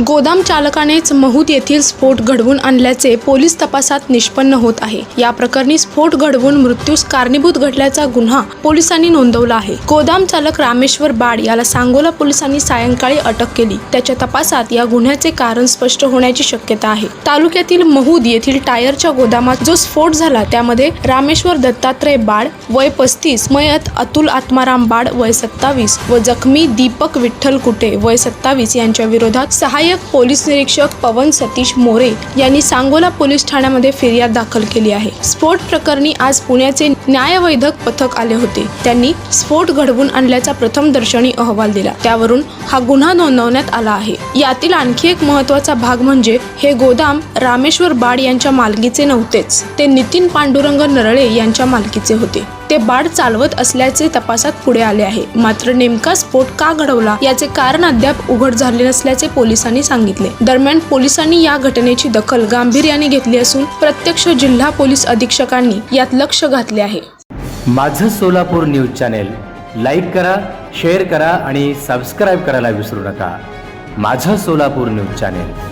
गोदाम चालकानेच महूत येथील स्फोट घडवून आणल्याचे पोलीस तपासात निष्पन्न होत आहे. या प्रकरणी स्फोट घडवून मृत्यूस कारणीभूत घडल्याचा गुन्हा पोलिसांनी नोंदवला आहे. गोदाम चालक रामेश्वर बाड याला सांगोला पोलिसांनी सायंकाळी अटक केली. त्याच्या तपासात या गुन्ह्याचे कारण स्पष्ट होण्याची शक्यता आहे. तालुक्यातील महूद येथील टायरच्या गोदामात जो स्फोट झाला त्यामध्ये रामेश्वर दत्तात्रय बाड वय पस्तीस मयत अतुल आत्माराम बाड वय सत्तावीस व जखमी दीपक विठ्ठल कुटे वय सत्तावीस यांच्या विरोधात सहा सहाय्यक पोलीस निरीक्षक पवन सतीश मोरे यांनी सांगोला पोलीस ठाण्यामध्ये फिर्याद दाखल केली आहे. स्फोट प्रकरणी आज पुण्याचे न्यायवैधक पथक आले होते. त्यांनी स्फोट घडवून आणल्याचा प्रथम दर्शनी अहवाल दिला. त्यावरून हा गुन्हा नोंदवण्यात आला आहे. यातील आणखी एक महत्त्वाचा भाग म्हणजे हे गोदाम रामेश्वर बाड यांच्या मालकीचे नव्हतेच. ते नितीन पांडुरंग नरळे यांच्या मालकीचे होते. ते बाड चालवत असल्याचे तपासात पुढे आले आहे. मात्र नेमका स्फोट का घडवला याचे कारण अद्याप उघड झाले नसल्याचे पोलिसांनी पोलिसांनी सांगितले. दरम्यान पोलिसांनी या घटनेची दखल गांभीर्याने घेतली असून प्रत्यक्ष जिल्हा पोलीस अधीक्षकांनी यात लक्ष घातले आहे. माझं सोलापूर न्यूज चॅनेल लाईक करा शेअर करा आणि सबस्क्राईब करायला विसरू नका. माझं सोलापूर न्यूज चॅनेल.